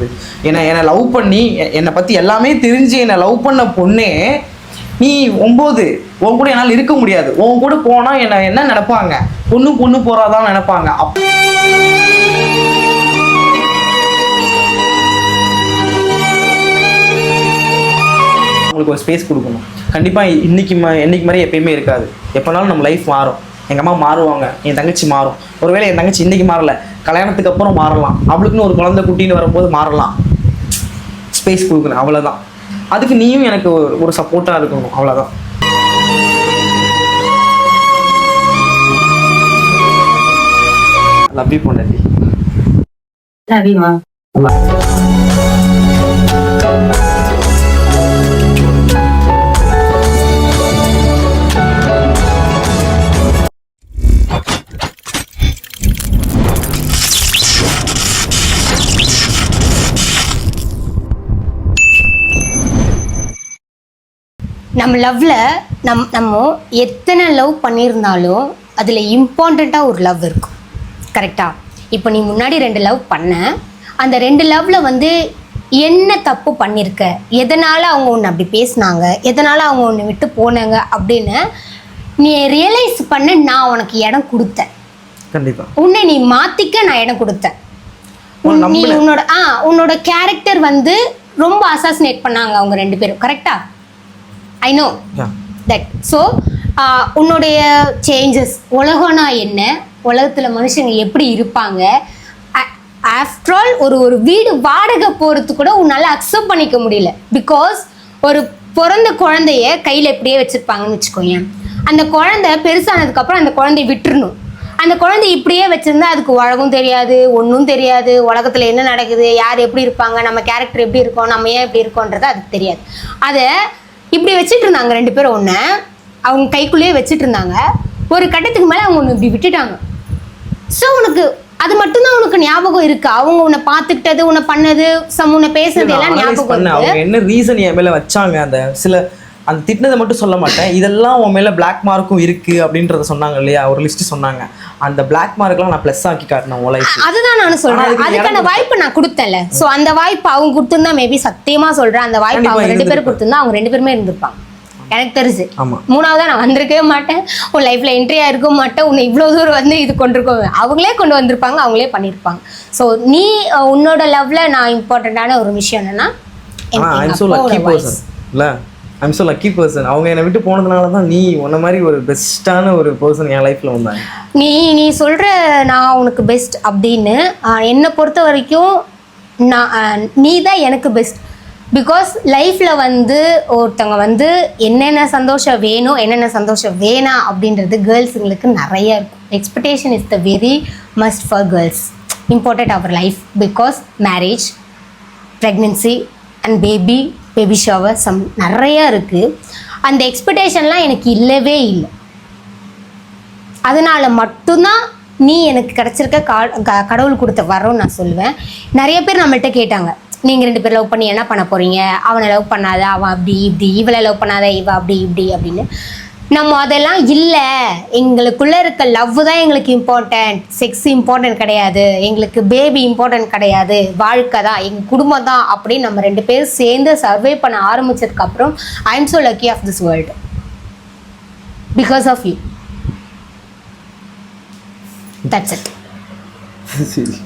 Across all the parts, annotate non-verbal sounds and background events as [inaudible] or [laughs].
போகுது. என்னை என்னை லவ் பண்ணி எ- என்னை பற்றி எல்லாமே தெரிஞ்சு என்னை லவ் பண்ண பொண்ணே நீ ஒம்பது உன் கூட என்னால் இருக்க முடியாது. உன் கூட போனால் என்னை என்ன நினப்பாங்க? பொண்ணு பொண்ணு போகிறாதான் நினைப்பாங்க. அப் அவங்களுக்கு ஒரு ஸ்பேஸ் கொடுக்கணும். கண்டிப்பாக இன்னைக்கு ம இன்னைக்கு மாதிரி எப்பயுமே இருக்காது. எப்போனாலும் நம்ம லைஃப் மாறும். எங்கள் அம்மா மாறுவாங்க. என் தங்கச்சி மாறும். ஒருவேளை என் தங்கச்சி இன்னைக்கு மாறல. கல்யாணத்துக்கு அப்புறம் மாறலாம். அவளுக்குன்னு ஒரு குழந்தை குட்டின்னு வரும்போது மாறலாம். ஸ்பேஸ் கொடுக்கணும். அவ்வளோதான் அதுக்கு நீயும் எனக்கு ஒரு- சப்போர்ட்டாக இருக்கணும். அவ்வளோதான் லவ் யூ பொண்டாட்டி. லவ்யூமா நம்ம லவ்ல நம் நம்ம எத்தனை லவ் பண்ணியிருந்தாலும் அதில் இம்பார்ட்டண்ட்டாக ஒரு லவ் இருக்கும். கரெக்டா இப்போ நீ முன்னாடி ரெண்டு லவ் பண்ண அந்த ரெண்டு லவ்ல வந்து என்ன தப்பு பண்ணியிருக்க எதனால் அவங்க ஒன்று அப்படி பேசுனாங்க? எதனால் அவங்க ஒன்று விட்டு போனாங்க? அப்படின்னு நீ ரியலைஸ் பண்ண நான் உனக்கு இடம் கொடுத்தேன். கண்டிப்பாக உன்னை நீ மாத்திக்க நான் இடம் கொடுத்தேன். நீ. உன்னோட ஆ உன்னோட கேரக்டர் வந்து ரொம்ப அசாசினேட் பண்ணாங்க அவங்க ரெண்டு பேரும். கரெக்டா ஐ நோ தட் ஸோ உன்னுடைய சேஞ்சஸ் உலகம்னா என்ன? உலகத்தில் மனுஷங்க எப்படி இருப்பாங்க? ஆஃப்டர் ஆல் ஒரு ஒரு வீடு வாடகை போகிறது கூட உன்னால் அக்செப்ட் பண்ணிக்க முடியல. பிகாஸ் ஒரு பிறந்த குழந்தைய கையில் எப்படியே வச்சுருப்பாங்கன்னு வச்சுக்கோயேன். அந்த குழந்தை பெருசானதுக்கப்புறம் அந்த குழந்தைய விட்டுறணும். அந்த குழந்தை இப்படியே வச்சிருந்தா அதுக்கு உலகம் தெரியாது ஒன்றும் தெரியாது. உலகத்தில் என்ன நடக்குது யார் எப்படி இருப்பாங்க நம்ம கேரக்டர் எப்படி இருக்கோம் நம்ம ஏன் எப்படி இருக்கோன்றது அதுக்கு தெரியாது. அதை இப்படி வச்சுட்டு இருந்தாங்க ரெண்டு பேரும் ஒன்று அவங்க கைக்குள்ளேயே வச்சுட்டு இருந்தாங்க ஒரு கட்டத்துக்கு மேலே அவங்க ஒன்று இப்படி விட்டுட்டாங்க. ஸோ உனக்கு அது மட்டும்தான் உனக்கு ஞாபகம் இருக்கு. அவங்க உன்னை பார்த்துக்கிட்டது உன்னை பண்ணது சம் உன்னை பேசுனது எல்லாம் ஞாபகம் என்ன ரீசன் என் மேல வச்சாங்க? அந்த சில அந்த திட்டினதை மட்டும் சொல்ல மாட்டேன். இதெல்லாம் உன் மேல பிளாக் மார்க்கும் இருக்கு அப்படின்றத சொன்னாங்க இல்லையா? ஒரு லிஸ்ட் சொன்னாங்க. அந்த பிளாக் மார்க்லாம் நான் ப்ளஸ் ஆக்கி காட்டினேன் உன் லைஃப் அதுதான் நான் சொல்றேன். அதுக்கு அதுக்கான வாய்ப்பு நான் கொடுத்தேன்ல. சோ அந்த வாய்ப்பு அவங்க கொடுத்திருந்தா மேபி சத்தியமா சொல்றேன். அந்த வாய்ப்பு அவங்க ரெண்டு பேரும். கொடுத்திருந்தா அவங்க ரெண்டு பேருமே இருந்திருப்பாங்க. எனக்கு தெரிஞ்சு. ஆமா. மூணாவதா நான் வந்திருக்கவே மாட்டேன். உன் லைஃப்ல என்ட்ரியா இருக்க மாட்டேன். உன்னை இவ்வளோ தூரம் வந்து இது கொண்டிருக்கோம். அவங்களே கொண்டு வந்திருப்பாங்க. அவங்களே பண்ணியிருப்பாங்க ஸோ நீ உன்னோட லவ்ல நான் இம்பார்ட்டண்ட்டான ஒரு விஷயம் என்னன்னா ஐம் ஸோ லக்கி பர்சன் அவங்க என்னை விட்டு போனதுனால தான் நீ உன்ன மாதிரி ஒரு பெஸ்ட்டான ஒரு பர்சன் என் லைஃப்பில் வந்தாங்க. நீ நீ சொல்கிற நான் உனக்கு பெஸ்ட் அப்படின்னு என்னை பொறுத்த வரைக்கும் நான் நீ தான் எனக்கு பெஸ்ட் பிகாஸ் லைஃப்பில் வந்து ஒருத்தவங்க வந்து என்னென்ன சந்தோஷம் வேணும் என்னென்ன சந்தோஷம் வேணாம் அப்படின்றது கேர்ள்ஸுங்களுக்கு நிறைய இருக்கும். Expectation is the very must for girls important our life because marriage pregnancy and baby baby shower some நிறையா இருக்குது அந்த எக்ஸ்பெக்டேஷன்லாம் எனக்கு இல்லவே இல்லை. அதனால் மட்டும்தான் நீ எனக்கு கிடச்சிருக்க கா- க- கடவுள் கொடுத்த வரோன்னு நான் சொல்லுவேன். நிறைய பேர் நம்மள்கிட்ட கேட்டாங்க நீங்கள் ரெண்டு பேர் லவ் பண்ணி என்ன பண்ண போகிறீங்க அவனை லவ் பண்ணாத அவன் அப்படி இப்படி இவளை லவ் பண்ணாத இவ அப்படி இப்படி அப்படின்னு. நம்ம அதெல்லாம் இல்லை. எங்களுக்குள்ள இருக்க லவ் தான் எங்களுக்கு இம்பார்ட்டன்ட் செக்ஸ் இம்பார்ட்டன்ட் கிடையாது. எங்களுக்கு பேபி இம்பார்ட்டன்ட் கிடையாது. வாழ்க்கை தான் எங்கள் குடும்பம் தான் அப்படின்னு நம்ம ரெண்டு பேரும் சேர்ந்து சர்வே பண்ண ஆரம்பிச்சதுக்கு அப்புறம் I am so lucky of this world because of you that's it சரி.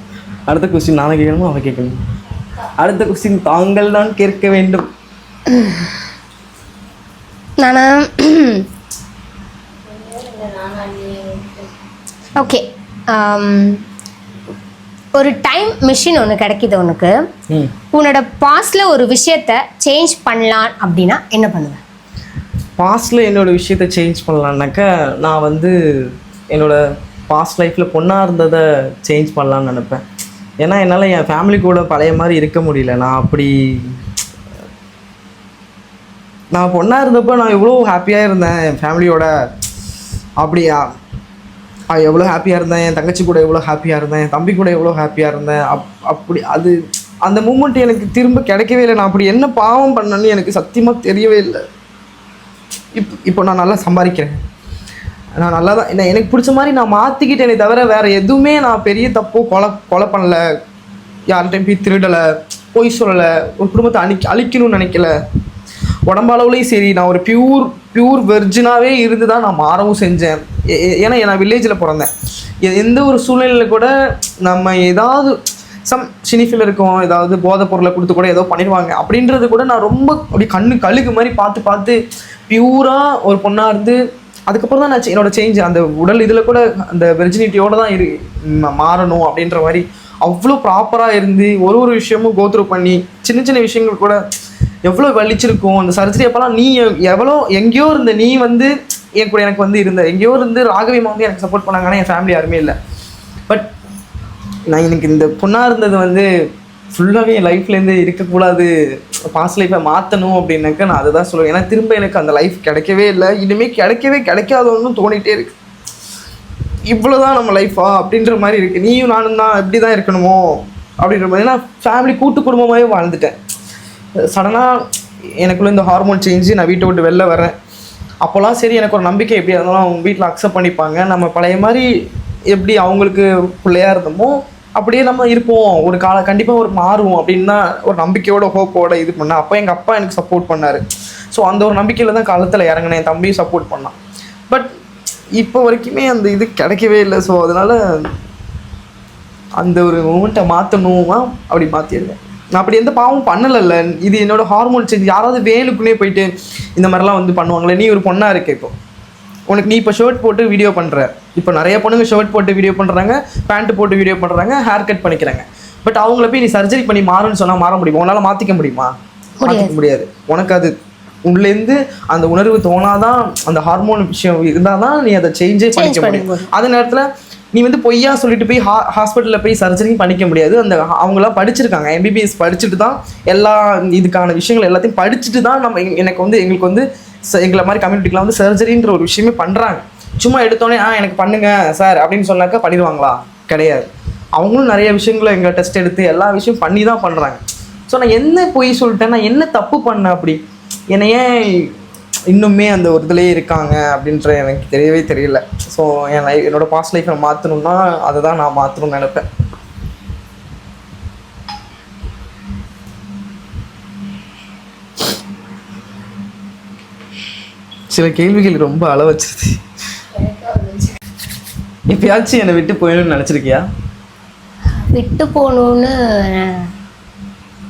அடுத்த கொஸ்டின் நானே கேட்கணுமா? அவ கேட்கணும். அடுத்த கொஸ்டின் தாங்கள் தான் கேட்க வேண்டும். நானா ஓகே Um, ஒரு டைம் மிஷின் ஒன்று கிடைக்குது உனக்கு. உன்னோட பாஸ்டில் ஒரு விஷயத்த சேஞ்ச் பண்ணலாம் அப்படின்னா என்ன பண்ணுவேன் பாஸ்டில் என்னோட விஷயத்த சேஞ்ச் பண்ணலான்னாக்கா நான் வந்து என்னோட பாஸ்ட் லைஃப்பில் பொண்ணாக இருந்ததை சேஞ்ச் பண்ணலான்னு நினைப்பேன். ஏன்னா என்னால் என் ஃபேமிலி கூட பழைய மாதிரி இருக்க முடியல. நான் அப்படி நான் பொண்ணாக இருந்தப்போ நான் எவ்வளோ ஹாப்பியாக இருந்தேன். என் ஃபேமிலியோட அப்படியா? எவ்வளோ ஹாப்பியாக இருந்தேன் என் தங்கச்சி கூட எவ்வளோ ஹாப்பியாக இருந்தேன் என் தம்பி கூட எவ்வளோ ஹாப்பியாக இருந்தேன் அப் அப்படி அது அந்த மூமெண்ட் எனக்கு திரும்ப கிடைக்கவே இல்லை. நான் அப்படி என்ன பாவம் பண்ணேன்னு எனக்கு சத்தியமாக தெரியவே இல்லை. இப்போ இப்போ நான் நல்லா சம்பாதிக்கிறேன். நான் நல்லா தான் என்ன எனக்கு பிடிச்ச மாதிரி நான் மாற்றிக்கிட்டேனே தவிர வேறு எதுவுமே நான் பெரிய தப்போ கொலை கொலை பண்ணலை. யார்கிட்டையும் போய் திருடலை பொய் சொல்லலை. ஒரு குடும்பத்தை அழி அழிக்கணும்னு நினைக்கல. உடம்பளவுலையும் சரி நான் ஒரு பியூர் பியூர் வெர்ஜினாகவே இருந்து தான் நான் மாறவும் செஞ்சேன். ஏன்னா நான் வில்லேஜில் பிறந்தேன். எ- எந்த ஒரு சூழ்நிலையில் கூட நம்ம ஏதாவது சம் சினிஃபில் இருக்கோம் ஏதாவது போதைப் பொருளை கொடுத்து கூட ஏதோ பண்ணிடுவாங்க. அப்படின்றது கூட நான் ரொம்ப அப்படி கண்ணு கழுகு மாதிரி பார்த்து பார்த்து பியூராக ஒரு பொண்ணாக இருந்து அதுக்கப்புறம் தான் நான் செ- என்னோட சேஞ்ச் அந்த உடல் இதில் கூட அந்த வெர்ஜினிட்டியோடு தான் இரு மாறணும் அப்படின்ற மாதிரி அவ்வளோ ப்ராப்பராக இருந்து ஒரு ஒரு விஷயமும் கோத்ரூ பண்ணி சின்ன சின்ன விஷயங்கள் கூட எவ்வளோ வலிச்சிருக்கும்? அந்த சர்ஜரி அப்போலாம் நீ எவ்வளோ எங்கேயோ இருந்த நீ வந்து என் கூட எனக்கு வந்து இருந்த. எங்கேயோ இருந்து ராகவிமா வந்து எனக்கு சப்போர்ட் பண்ணாங்கன்னா என் ஃபேமிலி யாருமே இல்லை. பட் நான் எனக்கு இந்த பொண்ணாக இருந்தது வந்து ஃபுல்லாகவே என் லைஃப்லேருந்து இருக்கக்கூடாது. பாஸ்ட் லைஃப்பை மாற்றணும் அப்படின்னாக்க நான் அதை தான் சொல்லுவேன். ஏன்னா திரும்ப எனக்கு அந்த லைஃப் கிடைக்கவே இல்லை. இனிமேல் கிடைக்கவே கிடைக்காதோன்னு தோணிகிட்டே இருக்கு. இவ்வளோதான் நம்ம லைஃபா அப்படின்ற மாதிரி இருக்குது நீயும் நானும் தான் இப்படி தான் இருக்கணுமோ அப்படின்ற மாதிரி. நான் ஃபேமிலி கூட்டு குடும்பமாகவே வாழ்ந்துட்டேன். சடனாக எனக்குள்ள இந்த ஹார்மோன் சேஞ்சு நான் வீட்டை விட்டு வெளில வரேன் அப்போல்லாம் சரி எனக்கு ஒரு நம்பிக்கை எப்படியா இருந்தாலும் அவங்க வீட்டில் அக்செப்ட் பண்ணிப்பாங்க. நம்ம பழைய மாதிரி எப்படி அவங்களுக்கு பிள்ளையாக இருந்தோமோ அப்படியே நம்ம இருப்போம். ஒரு கால கண்டிப்பாக ஒரு மாறுவோம் அப்படின்னு தான் ஒரு நம்பிக்கையோட ஹோப்போட இது பண்ணேன். அப்போ எங்கள் அப்பா எனக்கு சப்போர்ட் பண்ணார். ஸோ அந்த ஒரு நம்பிக்கையில் தான் காலத்தில் இறங்கினேன். என் தம்பியும் சப்போர்ட் பண்ணான். பட் இப்போ வரைக்குமே அந்த இது கிடைக்கவே இல்லை. ஸோ அதனால் அந்த ஒரு மூமெண்ட்டை மாற்றணுமா அப்படி மாற்றிடுவேன் நான் அப்படி எந்த பாவமும் பண்ணலைல்ல. இது என்னோட ஹார்மோன் சேஞ்ச் யாராவது வேலுக்குன்னே போயிட்டு இந்த மாதிரிலாம் வந்து பண்ணுவாங்களே நீ ஒரு பொண்ணாக இருக்க இப்போ. உனக்கு நீ இப்போ ஷர்ட் போட்டு வீடியோ பண்ணுற இப்போ நிறைய பொண்ணுங்க ஷர்ட் போட்டு வீடியோ பண்ணுறாங்க பேண்ட் போட்டு வீடியோ பண்ணுறாங்க ஹேர் கட் பண்ணிக்கிறாங்க. பட் அவங்கள போய் நீ சர்ஜரி பண்ணி மாறுன்னு சொன்னால் மாற முடியுமா? உன்னால் மாற்றிக்க முடியுமா? மாற்றிக்க முடியாது. உனக்கு அது உள்ளேருந்து அந்த உணர்வு தோணாதான் அந்த ஹார்மோன் விஷயம் இருந்தால் தான் நீ அதை சேஞ்சே பண்ணிக்க பண்ண முடியும் அதே நேரத்தில் நீ வந்து பொய்யா சொல்லிட்டு போய் ஹா ஹாஸ்பிட்டலில் போய் சர்ஜரியும் பண்ணிக்க முடியாது. அந்த அவங்களாம் படிச்சிருக்காங்க. எம்பிபிஎஸ் படிச்சுட்டு தான் எல்லா இதுக்கான விஷயங்கள் எல்லாத்தையும் படிச்சுட்டு தான் நம்ம எனக்கு வந்து எங்களுக்கு வந்து ச- எங்களை மாதிரி கம்யூனிட்டிக்கெலாம் வந்து சர்ஜரின்ற ஒரு விஷயமே பண்ணுறாங்க சும்மா எடுத்தோடனே ஆ எனக்கு பண்ணுங்க சார் அப்படின்னு சொன்னாக்கா பண்ணிடுவாங்களா? கிடையாது. அவங்களும் நிறைய விஷயங்களை எங்கள் டெஸ்ட் எடுத்து எல்லா விஷயம் பண்ணி தான் பண்ணுறாங்க ஸோ நான் என்ன பொய் சொல்லிட்டேன் நான் என்ன தப்பு பண்ணேன் அப்படி? என்னை ஏன் இன்னுமே அந்த ஒரு இதுலேயே இருக்காங்க அப்படின்ற எனக்கு தெரியவே தெரியல. ஸோ என் லைஃப் என்னோட பாஸ்ட் லைஃப்பை மாற்றணும்னா அதை தான் நான் மாற்றணும்னு நினைப்பேன். சில கேள்விகள் ரொம்ப அள வச்சிருது எப்பயாச்சும் என்னை விட்டு போயிடணும்னு நினச்சிருக்கியா? விட்டு போகணுன்னு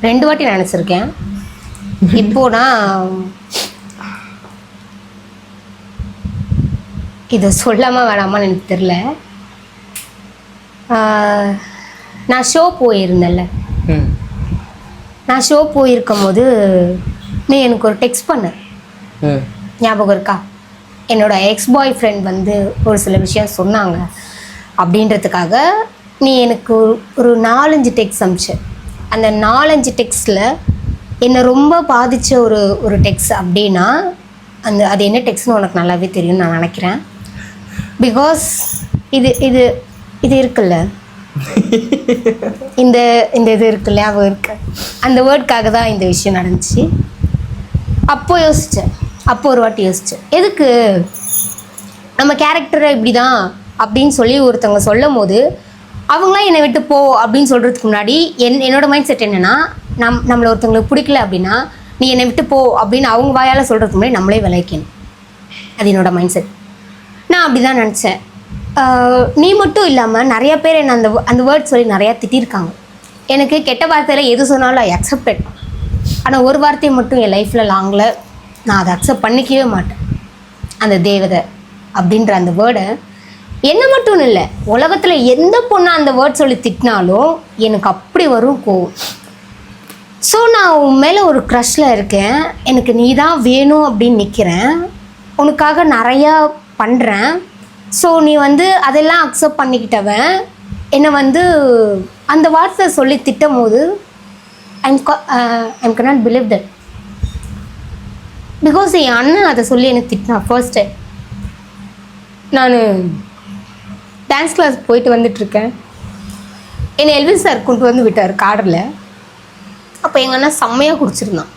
ரெண்டு வாட்டி நினச்சிருக்கேன். இப்போ நான் இதை சொல்லாமா வேணாமான்னு எனக்கு தெரில நான் ஷோ போயிருந்தேன்ல. நான் ஷோ போயிருக்கும் போது நீ எனக்கு ஒரு டெக்ஸ்ட் பண்ண. ஞாபகம் இருக்கா? என்னோட எக்ஸ் பாய் ஃப்ரெண்ட் வந்து ஒரு சில விஷயம் சொன்னாங்க. அப்படின்றதுக்காக நீ எனக்கு ஒரு- ஒரு நாலஞ்சு டெக்ஸ்ட் அமிச்ச அந்த நாலஞ்சு டெக்ஸ்டில் என்னை ரொம்ப பாதித்த ஒரு ஒரு டெக்ஸ்ட் அப்படின்னா அந்த அது என்ன டெக்ஸ்ட்னு உனக்கு நல்லாவே தெரியும்னு நான் நினைக்கிறேன். பிகாஸ் இது இது இது இருக்குல்ல. இந்த இந்த இது இருக்குல்ல அவள் இருக்கு. அந்த வேர்டுக்காக தான் இந்த விஷயம் நடந்துச்சு. அப்போ யோசித்தேன் அப்போ ஒரு வாட்டி யோசித்தேன் எதுக்கு? நம்ம கேரக்டரை இப்படி தான் அப்படின்னு சொல்லி ஒருத்தவங்க சொல்லும் போது அவங்களாம் என்னை விட்டு போ அப்படின்னு சொல்கிறதுக்கு முன்னாடி என் என்னோட மைண்ட் செட் என்னென்னா நம் நம்மளை ஒருத்தவங்களுக்கு பிடிக்கல அப்படின்னா நீ என்னை விட்டு போ அப்படின்னு அவங்க வாயால் சொல்கிறதுக்கு முன்னாடி நம்மளே விளைக்கணும் அது என்னோடய மைண்ட் செட் நான் அப்படி தான் நினச்சேன் நீ மட்டும் இல்லாமல் நிறைய பேர் என்னை அந்த அந்த வேர்ட் சொல்லி நிறையா திட்டிருக்காங்க. எனக்கு கெட்ட வார்த்தையில் எது சொன்னாலும் ஐ அக்செப்டட் ஆனால் ஒரு வார்த்தையை மட்டும் என் லைஃப்பில் லாங்கில் நான் அதை அக்செப்ட் பண்ணிக்கவே மாட்டேன். அந்த தேவதை அப்படின்ற அந்த வேர்டை என்ன மட்டும் இல்லை உலகத்தில் எந்த பொண்ணை அந்த வேர்ட் சொல்லி திட்டினாலும் எனக்கு அப்படி வரும் கோவம். ஸோ நான் உன் மேலே ஒரு க்ரஷில் இருக்கேன். எனக்கு நீ தான் வேணும் அப்படின்னு நிற்கிறேன் உனக்காக நிறையா பண்ணுறேன் ஸோ நீ வந்து அதெல்லாம் அக்செப்ட் பண்ணிக்கிட்டவன். என்னை வந்து அந்த வார்த்தை சொல்லி திட்டும் போது I'm I'm can't believe that because என் அண்ணன் அதை சொல்லி எனக்கு திட்டினான் ஃபர்ஸ்ட் டைம் நான் டான்ஸ் கிளாஸ் போயிட்டு வந்துட்டுருக்கேன். என்னை எல்விஸ் சார் கொண்டு வந்து விட்டார் காரில். அப்போ எங்கள் அண்ணன் செம்மையாக குடிச்சிருந்தான்.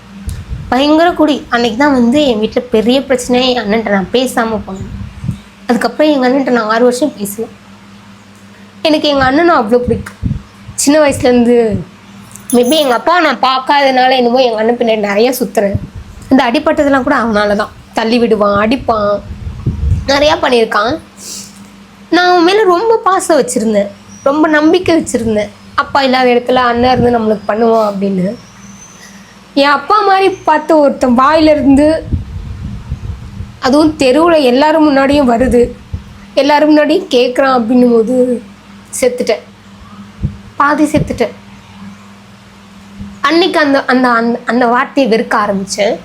பயங்கர குடி. அன்றைக்கி தான் வந்து என் வீட்டில் பெரிய பிரச்சனை என் அண்ணன்ட்ட நான் பேசாமல் போனேன். அதுக்கப்புறம் எங்கள் அண்ணன்ட்ட நான் ஆறு வருஷம் பேசுவேன் எனக்கு எங்கள் அண்ணனும் அவ்வளோ பிடிக்கும். சின்ன வயசுலேருந்து மேபி எங்கள் அப்பா நான் பார்க்காதனால என்னமோ எங்கள் அண்ணன் பின்னாடி நிறைய சுற்றுறேன் இந்த அடிப்பட்டதெல்லாம் கூட அவனால தான் தள்ளி விடுவான் அடிப்பான். நிறையா பண்ணியிருக்கான். நான் அவன் மேலே ரொம்ப பாசம் வச்சுருந்தேன். ரொம்ப நம்பிக்கை வச்சுருந்தேன். அப்பா இல்லாத இடத்துல அண்ணன் இருந்து நம்மளுக்கு பண்ணுவான் அப்படின்னு. என் அப்பா மாதிரி பார்த்து ஒருத்தன் வாயிலிருந்து அதுவும் தெருவில் எல்லாரும் முன்னாடியும் வருது. எல்லாரும் முன்னாடியும் கேட்குறான் அப்படின்னும் போது செத்துட்டேன். பாதி செத்துட்டேன். அன்னைக்கு அந்த அந்த அந்த அந்த வார்த்தையை வெறுக்க ஆரம்பித்தேன்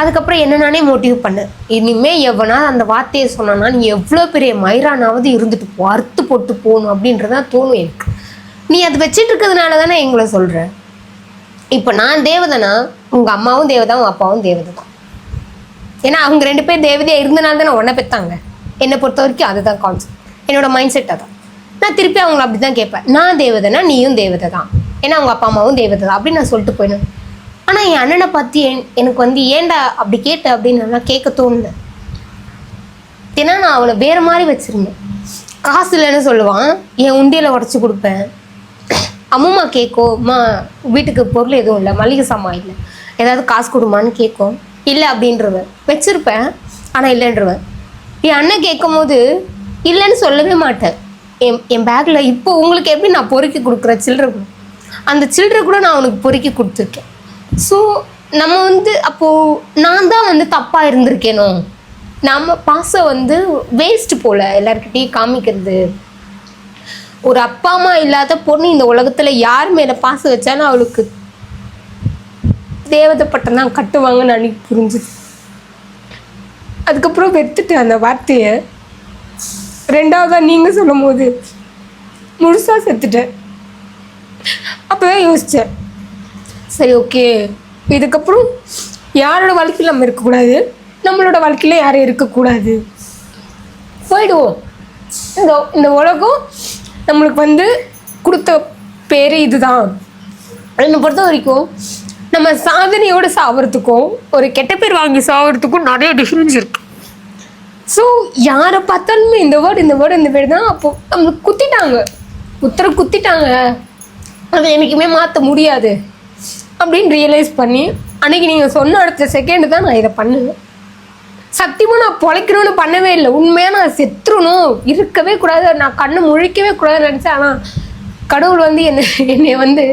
அதுக்கப்புறம் என்ன நானே மோட்டிவ் பண்ணேன். இனிமேல் எவனா அந்த வார்த்தையை சொன்னானா நீ எவ்வளோ பெரிய மயிரானாவது இருந்துட்டு போ அறுத்து போட்டு போகணும் அப்படின்றதான் தோணும் எனக்கு. நீ அது வச்சிட்டு இருக்கிறதுனால தானே எங்களை சொல்கிற இப்போ நான் தேவதைனா உங்கள் அம்மாவும் தேவதா உங்கள் அப்பாவும் தேவதை? தான் ஏன்னா அவங்க ரெண்டு பேர் தேவதையாக இருந்தனால தான் நான் உன்னை பெற்றாங்க என்னை பொறுத்த வரைக்கும் அதுதான் கான்செப்ட் என்னோட மைண்ட் செட் அதான். நான் திருப்பி அவங்கள அப்படி தான் கேட்பேன். நான் தேவதைனா நீயும் தேவதை தான் ஏன்னா அவங்க அப்பா அம்மாவும் தேவதை தான் அப்படின்னு நான் சொல்லிட்டு போயிடுவேன். ஆனால் என் அண்ணனை பற்றி என் எனக்கு வந்து ஏன்டா அப்படி கேட்ட அப்படின்னு நல்லா கேட்க தோணுது. ஏன்னா நான் அவனை வேறு மாதிரி வச்சுருந்தேன். காசு இல்லைன்னு சொல்லுவான். என் உண்டியலை உடச்சி கொடுப்பேன். அம்மம்மா கேட்கும் அம்மா வீட்டுக்கு பொருள் எதுவும் இல்லை. மளிகை சாமான் இல்லை. ஏதாவது காசு கொடுமான்னு கேட்கும். இல்லை அப்படின்றவன். வச்சுருப்பேன் ஆனால் இல்லைன்றவன். என் அண்ணன் கேட்கும் போது இல்லைன்னு சொல்லவே மாட்டேன். என் என் பேக்கில் இப்போ உங்களுக்கு எப்படி நான் பொறுக்கி கொடுக்குற சில்லறை கூட அந்த சில்லறை கூட நான் அவனுக்கு பொறுக்கி கொடுத்துருக்கேன். ஸோ நம்ம வந்து அப்போது நான் தான் வந்து தப்பாக இருந்திருக்கேனோ? நம்ம பாசம் வந்து வேஸ்ட் போல் எல்லாருக்கிட்டையும் காமிக்கிறது. ஒரு அப்பா அம்மா இல்லாத பொண்ணு இந்த உலகத்தில் யார் மேலே பாசம் வச்சாலும் அவளுக்கு தேவதை பட்டம் தான் கட்டுவாங்கன்னு அன்றைக்கி புரிஞ்சுது. அதுக்கப்புறம் வெறுத்துட்டேன் அந்த வார்த்தையை. ரெண்டாவதாக நீங்கள் சொல்லும் போது முழுசாக செத்துட்டேன். அப்போ தான் யோசித்தேன் சரி ஓகே. இதுக்கப்புறம் யாரோட வாழ்க்கையில் நம்ம இருக்கக்கூடாது? நம்மளோட வாழ்க்கையில் யாரும் இருக்கக்கூடாது? போயிடுவோம். இந்த இந்த உலகம் நம்மளுக்கு வந்து கொடுத்த பேர் இதுதான். என்னை பொறுத்த வரைக்கும் நம்ம சாதனையோடு சாவறதுக்கும் ஒரு கெட்ட பேர் வாங்கி சாவறதுக்கும் நிறைய டிஃப்ரென்ஸ் இருக்கு. ஸோ யாரை பார்த்தாலுமே இந்த வேர்டு இந்த வேர்டு இந்த வேர்டு தான் அப்போ நம்மளுக்கு குத்திட்டாங்க. குத்துற குத்திட்டாங்க. அதை என்றைக்குமே மாற்ற முடியாது. அப்படின்னு ரியலைஸ் பண்ணி அன்னைக்கு நீங்கள் சொன்ன அடுத்த செகண்டு தான் நான் இதை பண்ணுவேன். சத்தியமாக நான் பொழைக்கணும்னு பண்ணவே இல்லை. உண்மையாக நான் செத்துறணும். இருக்கவே கூடாது. நான் கண்ணை முழிக்கவே கூடாதுன்னு நினச்சேன். ஆனால் கடவுள் வந்து என்னை என்னை வந்து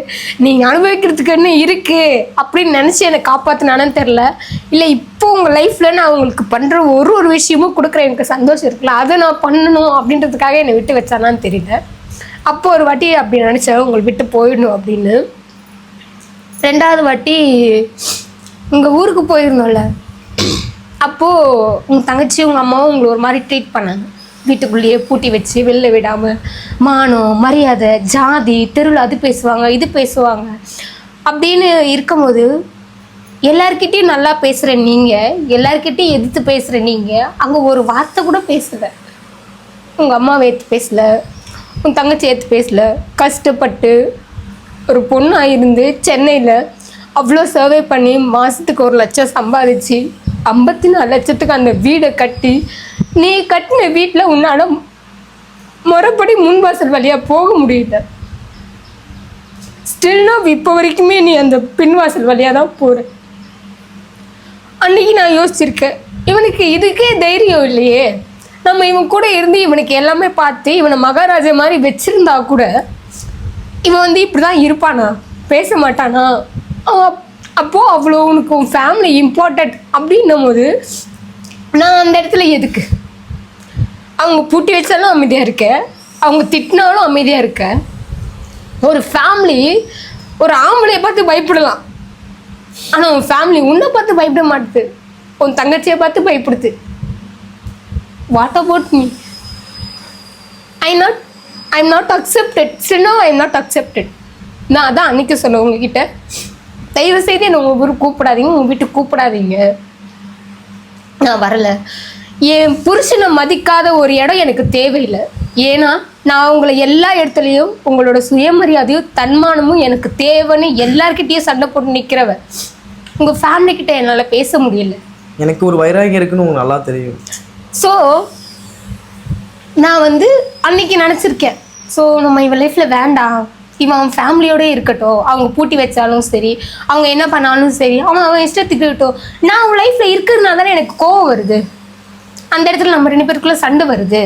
நீங்கள் அனுபவிக்கிறதுக்குன்னு இருக்குது அப்படின்னு நினச்சி என்னை காப்பாற்றினானு தெரில இல்லை இப்போ உங்கள் லைஃப்பில் நான் உங்களுக்கு பண்ணுற ஒரு ஒரு விஷயமும் கொடுக்குற எனக்கு சந்தோஷம் இருக்குல்ல. அதை நான் பண்ணணும் அப்படின்றதுக்காக என்னை விட்டு வச்சானான்னு தெரியல. அப்போ ஒரு வாட்டி அப்படி நினச்சேன் உங்களை விட்டு போயிடணும் அப்படின்னு. ரெண்டாவது வாட்டி உங்கள் ஊருக்கு போயிருந்தோம்ல. அப்போது உங்கள் தங்கச்சி உங்கள் அம்மாவும் உங்களை ஒரு மாதிரி ட்ரீட் பண்ணாங்க. வீட்டுக்குள்ளேயே பூட்டி வச்சு வெளில விடாமல் மானம் மரியாதை ஜாதி தெருவில் அது பேசுவாங்க இது பேசுவாங்க. அப்படின்னு இருக்கும்போது எல்லார்கிட்டயும் நல்லா பேசுகிற நீங்கள் எல்லார்கிட்டயும் எதிர்த்து பேசுகிற நீங்கள் அங்கே ஒரு வார்த்தை கூட பேசலை. உங்கள் அம்மாவை ஏற்று பேசல உன் தங்கச்சி ஏற்று பேசல கஷ்டப்பட்டு ஒரு பொண்ணாக இருந்து சென்னையில் அவ்வளோ சர்வே பண்ணி மாதத்துக்கு ஒரு லட்சம் சம்பாதிச்சு ஐம்பத்தி நாலு லட்சத்துக்கு அந்த வீடை கட்டி நீ கட்டின வீட்டில் உன்னால் முறைப்படி முன்வாசல் வழியாக போக முடியல. ஸ்டில்னா இப்போ வரைக்குமே நீ அந்த பின்வாசல் வழியாக தான் போகிற அன்னைக்கு நான் யோசிச்சிருக்கேன் இவனுக்கு இதுக்கே தைரியம் இல்லையே. நம்ம இவன் கூட இருந்து இவனுக்கு எல்லாமே பார்த்து இவனை மகாராஜா மாதிரி வச்சிருந்தா கூட இவன் வந்து இப்படி தான் இருப்பானா? பேச மாட்டானா? அப்போது அப்போ அவ்வளோ உனக்கு உன் ஃபேமிலி இம்பார்ட்டன்ட் அப்படின்னும் போது நான் அந்த இடத்துல எதுக்கு? அவங்க பூட்டி வச்சாலும் அமைதியாக இருக்கேன் அவங்க திட்டினாலும் அமைதியாக இருக்கேன் ஒரு ஃபேமிலி ஒரு ஆம்பளையை பார்த்து பயப்படலாம். ஆனால் உன் ஃபேமிலி உன்னை பார்த்து பயப்பட மாட்டுது. உன் தங்கச்சியை பார்த்து பயப்படுது. What about me I not I am not accepted Chinna I am not accepted நான் அதான் அன்றைக்கி சொல்ல உங்ககிட்ட. தயவு செய்து என்னை உங்கள் ஊருக்கு கூப்பிடாதீங்க உங்கள் வீட்டுக்கு கூப்பிடாதீங்க. நான் வரலை. என் புருஷனை மதிக்காத ஒரு இடம் எனக்கு தேவையில்லை. ஏன்னா நான் உங்களை எல்லா இடத்துலையும் உங்களோட சுயமரியாதையும் தன்மானமும் எனக்கு தேவைன்னு எல்லார்கிட்டயும் சண்டை போட்டு நிற்கிறவ உங்கள் ஃபேமிலி கிட்ட என்னால் பேச முடியல. எனக்கு ஒரு வைராகியம் இருக்குன்னு உங்களுக்கு நல்லா தெரியும். ஸோ நான் வந்து அன்னைக்கு நினச்சிருக்கேன். ஸோ நம்ம இவன் லைஃப்பில் வேண்டாம். இவன் அவன் ஃபேமிலியோடய இருக்கட்டும். அவங்க பூட்டி வச்சாலும் சரி அவங்க என்ன பண்ணாலும் சரி அவன் அவன் இஷ்டத்துக்கு இருக்கட்டும். நான் அவன் லைஃப்பில் இருக்கிறதுனால தானே எனக்கு கோவம் வருது? அந்த இடத்துல நம்ம ரெண்டு பேருக்குள்ள சண்டை வருது.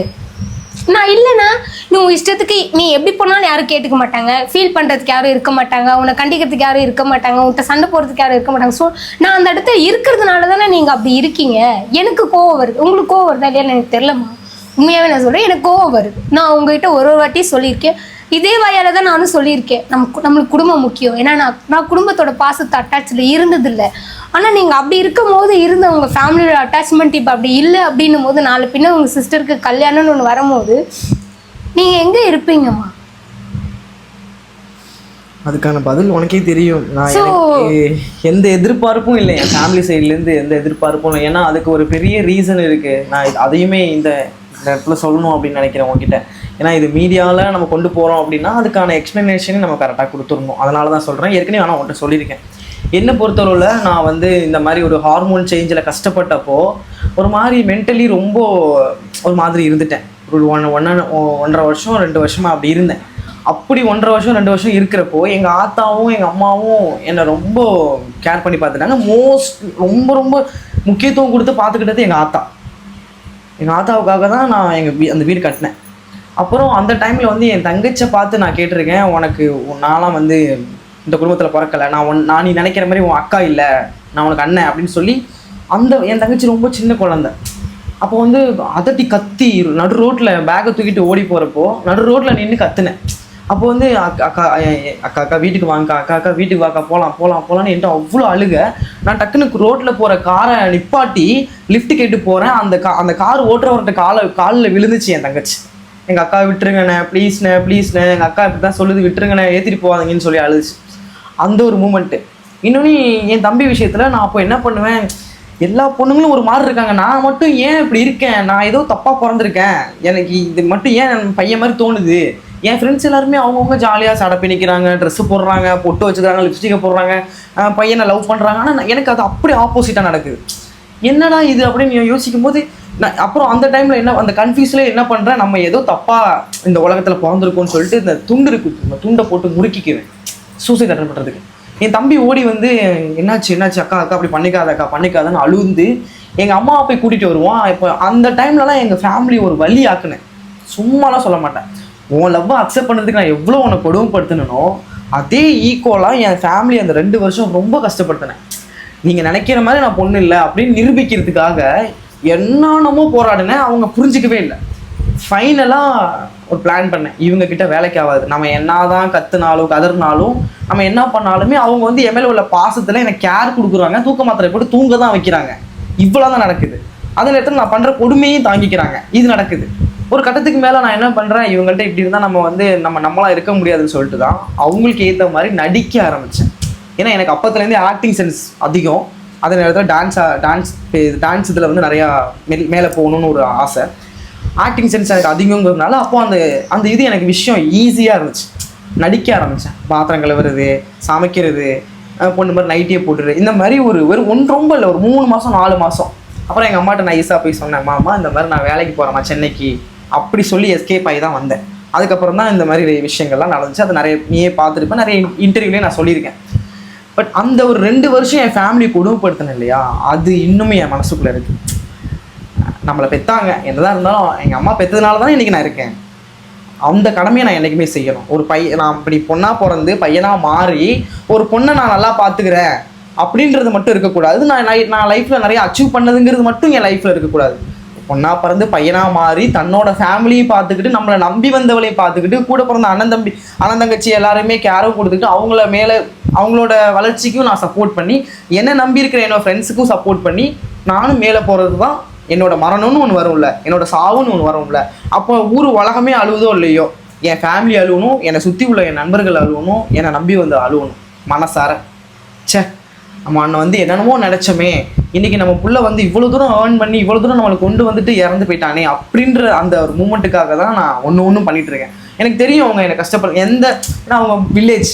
நான் இல்லைனா நீ உன் இஷ்டத்துக்கு நீ எப்படி போனாலும் யாரும் கேட்டுக்க மாட்டாங்க. ஃபீல் பண்ணுறதுக்கு யாரும் இருக்க மாட்டாங்க. உன்னை கண்டிக்கிறதுக்கு யாரும் இருக்க மாட்டாங்க. உன்கிட்ட சண்டை போடுறதுக்கு யாரும் இருக்க மாட்டாங்க. ஸோ நான் அந்த இடத்துல இருக்கிறதுனால தானே நீங்கள் அப்படி இருக்கீங்க? எனக்கு கோவம் வருது. உங்களுக்கு கோவம் வருதா இல்லையான்னு எனக்கு தெரிலம்மா உண்மையாகவே நான் சொல்கிறேன் எனக்கு கோவம் வருது. நான் உங்ககிட்ட ஒரு ஒரு வாட்டி சொல்லியிருக்கேன். இதே வாயால் தான் நானும் சொல்லியிருக்கேன். நம்ம நம்மளுக்கு குடும்பம் முக்கியம். ஏன்னா நான் நான் குடும்பத்தோட பாசத்தை அட்டாச்சில் இருந்ததில்லை. ஆனால் நீங்கள் அப்படி இருக்கும் போது இருந்த உங்கள் ஃபேமிலியோட அட்டாச்மெண்ட் இப்போ அப்படி இல்லை அப்படின்னும் போது நாலு பின்ன உங்கள் சிஸ்டருக்கு கல்யாணம்னு ஒன்று வரும்போது நீங்கள் எங்கே இருப்பீங்கம்மா? அதுக்கான பதில் உனக்கே தெரியும். நான் எந்த எதிர்பார்ப்பும் இல்லை. என் ஃபேமிலி சைட்லேருந்து எந்த எதிர்பார்ப்பும் இல்லை. ஏன்னா அதுக்கு ஒரு பெரிய ரீசன் இருக்கு. நான் அதையுமே இந்த இந்த இடத்துல சொல்லணும் அப்படின்னு நினைக்கிறேன் உங்ககிட்ட ஏன்னா இது மீடியாவில் நம்ம கொண்டு போகிறோம் அப்படின்னா அதுக்கான எக்ஸ்ப்ளனேஷனை நம்ம கரெக்டாக கொடுத்துருணும் அதனால தான் சொல்கிறேன் ஏற்கனவே ஆனால் உன்ட்ட சொல்லியிருக்கேன். என்னை பொறுத்தளவில் நான் வந்து இந்த மாதிரி ஒரு ஹார்மோன் சேஞ்சில் கஷ்டப்பட்டப்போ ஒரு மாதிரி மென்டலி ரொம்ப ஒரு மாதிரி இருந்துட்டேன். ஒரு ஒன் ஒன்று ஒன்றரை வருஷம் ரெண்டு வருஷமாக அப்படி இருந்தேன். அப்படி ஒன்றரை வருஷம் ரெண்டு வருஷம் இருக்கிறப்போ எங்கள் ஆத்தாவும் எங்கள் அம்மாவும் என்னை ரொம்ப கேர் பண்ணி பார்த்துட்டாங்க. மோஸ்ட் ரொம்ப ரொம்ப முக்கியத்துவம் கொடுத்து பார்த்துக்கிட்டது எங்கள் ஆத்தா. எங்கள் ஆத்தாவுக்காக தான் நான் எங்கள் வீ அந்த வீடு கட்டினேன். அப்புறம் அந்த டைமில் வந்து என் தங்கச்சியை பார்த்து நான் கேட்டிருக்கேன் உனக்கு நான்லாம் வந்து இந்த குடும்பத்தில் பிறக்கலை. நான் உன் நான் நீ நினைக்கிற மாதிரி உன் அக்கா இல்லை. நான் உனக்கு அண்ணன் அப்படின்னு சொல்லி அந்த என் தங்கச்சி ரொம்ப சின்ன குழந்தை. அப்போ வந்து அதட்டி கத்தி நடு ரோட்டில் பேக்கை தூக்கிட்டு ஓடி போகிறப்போ நடு ரோட்டில் நின்று கத்துனேன். அப்போ வந்து அக்கா அக்கா எ- அக்கா அக்கா வீட்டுக்கு வாங்கக்கா அக்கா அக்கா வீட்டுக்கு வாக்கா போகலாம் போகலாம் போகலான்னு என்கிட்ட அவ்வளோ அழுக. நான் டக்குன்னு ரோட்டில் போகிற காரை நிப்பாட்டி லிஃப்ட் கேட்டு போகிறேன் அந்த கா அந்த கார் ஓட்டுறவர்கிட்ட காலை காலில் விழுந்துச்சு என் தங்கச்சி. எங்கள் அக்கா விட்டுருங்கண்ணே ப்ளீஸ்ண்ணே ப்ளீஸ்ண்ணே எங்கள் அக்கா இப்படி தான் சொல்லுது விட்டுருங்கண்ணே ஏற்றிட்டு போவாதீங்கன்னு சொல்லி அழுதுச்சு. அந்த ஒரு மூமெண்ட்டு இன்னொன்று என் தம்பி விஷயத்தில் நான் அப்போ என்ன பண்ணுவேன்? எல்லா பொண்ணுங்களும் ஒரு மாதிரி இருக்காங்க. நான் மட்டும் ஏன் இப்படி இருக்கேன்? நான் ஏதோ தப்பாக பிறந்திருக்கேன். எனக்கு இது மட்டும் ஏன் என் பையன் மாதிரி தோணுது? என் ஃப்ரெண்ட்ஸ் எல்லாருமே அவங்கவுங்க ஜாலியாக சடப்பி நிற்கிறாங்க ட்ரெஸ்ஸு போடுறாங்க பொட்டு வச்சுக்கிறாங்க லிப்ஸ்டிக்கை போடுறாங்க. பையனை லவ் பண்ணுறாங்க ஆனால் எனக்கு அது அப்படி ஆப்போசிட்டாக நடக்குது. என்னடா இது அப்படின்னு யோசிக்கும் போது நான் அப்புறம் அந்த டைமில் என்ன அந்த கன்ஃபியூஸ்ல என்ன பண்ணுறேன் நம்ம ஏதோ தப்பாக இந்த உலகத்தில் பிறந்திருக்கோம்னு சொல்லிட்டு இந்த துண்டு இருக்கு இந்த துண்டை போட்டு முறுக்கிக்குவேன். சூசைட் அட்டன் பண்ணுறதுக்கு என் தம்பி ஓடி வந்து என்னாச்சு என்னாச்சு அக்கா அக்கா அப்படி பண்ணிக்காத அக்கா பண்ணிக்காதன்னு அழுந்து எங்கள் அம்மாவை போய் கூட்டிகிட்டு வருவான். இப்போ அந்த டைம்லலாம் எங்கள் ஃபேமிலி ஒரு வழி ஆக்குனேன். சும்மாலாம் சொல்ல மாட்டேன். உன் லவ்வை அக்செப்ட் பண்ணுறதுக்கு நான் எவ்வளோ உன்னை கொடுமைப்படுத்தினோ அதே ஈக்குவலாக என் ஃபேமிலி அந்த ரெண்டு வருஷம் ரொம்ப கஷ்டப்படுத்தினேன். நீங்கள் நினைக்கிற மாதிரி நான் பொண்ணு இல்லை அப்படின்னு நிரூபிக்கிறதுக்காக என்னென்னமோ போராடினேன் அவங்க புரிஞ்சிக்கவே இல்லை. ஃபைனலாக ஒரு பிளான் பண்ணேன். இவங்க கிட்ட வேலைக்கு ஆகாது. நம்ம என்ன தான் கத்துனாலும் கதறினாலும் நம்ம என்ன பண்ணாலுமே அவங்க வந்து எம்எல்ஏ உள்ள பாசத்தில் எனக்கு கேர் கொடுக்குறாங்க. தூக்க மாத்திரை போட்டு தூங்க தான் வைக்கிறாங்க. இவ்வளோ தான் நடக்குது. அதே நேரத்தில் நான் பண்ணுற கொடுமையும் தாங்கிக்கிறாங்க. இது நடக்குது. ஒரு கட்டத்துக்கு மேலே நான் என்ன பண்ணுறேன் இவங்கள்ட்ட இப்படி இருந்தால் நம்ம வந்து நம்ம நம்மளாம் இருக்க முடியாதுன்னு சொல்லிட்டு தான் அவங்களுக்கு ஏற்ற மாதிரி நடிக்க ஆரம்பித்தேன் ஏன்னா எனக்கு அப்பத்துலேருந்தே ஆக்டிங் சென்ஸ் அதிகம். அதே நேரத்தில் டான்ஸ் டான்ஸ் டான்ஸ் இதில் வந்து நிறையா மெல் மேலே போகணும்னு ஒரு ஆசை. ஆக்டிங் சென்ஸ் எனக்கு அதிகங்கிறதுனால அப்போ அந்த அந்த இது எனக்கு விஷயம் ஈஸியாக இருந்துச்சு. நடிக்க ஆரம்பித்தேன் பாத்திரம் கழுவுறது சமைக்கிறது பொண்ணு மாதிரி நைட்டியே போட்டுரு இந்த மாதிரி ஒரு ஒரு ஒன்று ரொம்ப இல்லை ஒரு மூணு மாதம் நாலு மாதம் அப்புறம் எங்கள் அம்மாட்ட நான் ஈஸாக போய் சொன்னேன் மாமா இந்த மாதிரி நான் வேலைக்கு போகிறேம்மா சென்னைக்கு அப்படி சொல்லி எஸ்கேப் ஆகி தான் வந்தேன். அதுக்கப்புறம் தான் இந்த மாதிரி விஷயங்கள்லாம் நடந்துச்சு. அது நிறைய நீயே பார்த்துருப்பேன் நிறைய இன்டர்வியூலேயே நான் சொல்லியிருக்கேன். பட் அந்த ஒரு ரெண்டு வருஷம் என் ஃபேமிலி கொடுமைப்படுத்தினேன் இல்லையா? அது இன்னுமே என் மனசுக்குள்ளே இருக்குது நம்மளை பெத்தாங்க. என்னதான் இருந்தாலும் எங்கள் அம்மா பெற்றதுனால தான் இன்றைக்கி நான் இருக்கேன். அந்த கடமையை நான் என்றைக்குமே செய்யணும். ஒரு பையன் நான் இப்படி பொண்ணாக பிறந்து பையனாக மாறி ஒரு பொண்ணை நான் நல்லா பார்த்துக்கிறேன் அப்படின்றது மட்டும் இருக்கக்கூடாது. நான் நான் லைஃப்பில் நிறைய அச்சீவ் பண்ணதுங்கிறது மட்டும் என் லைஃப்பில் இருக்கக்கூடாது. பொண்ணாக பிறந்து பையனாக மாறி தன்னோட ஃபேமிலியை பார்த்துக்கிட்டு நம்மளை நம்பி வந்தவளையும் பார்த்துக்கிட்டு கூட பிறந்த அண்ணன் தம்பி அண்ணன் தங்கச்சி எல்லாருமே கேரும் கொடுத்துக்கிட்டு அவங்கள மேலே அவங்களோட வளர்ச்சிக்கும் நான் சப்போர்ட் பண்ணி என்ன நம்பி இருக்கிற என்னோட ஃப்ரெண்ட்ஸுக்கும் சப்போர்ட் பண்ணி நானும் மேலே போகிறது தான் என்னோட மரணம்னு ஒன்று வரும்ல என்னோட சாவுன்னு ஒன்று வரும்ல. அப்போ ஊர் உலகமே அழுவுதோ இல்லையோ என் ஃபேமிலி அழுவணும் என்னை சுற்றி உள்ள என் நண்பர்கள் அழுவணும் என்னை நம்பி வந்து அழுவணும் மனசார. ச்சே. நம்ம அண்ணன் வந்து என்னென்னமோ நினச்சோமே இன்னைக்கு நம்ம புள்ள வந்து இவ்வளோ தூரம் ஏர்ன் பண்ணி இவ்வளோ தூரம் நம்மளை கொண்டு வந்துட்டு இறந்து போயிட்டானே அப்படின்ற அந்த ஒரு மூமெண்ட்டுக்காக தான் நான் ஒன்று ஒன்றும் பண்ணிட்டு இருக்கேன். எனக்கு தெரியும் அவங்க என்னை கஷ்டப்பட எந்த ஏன்னா அவங்க வில்லேஜ்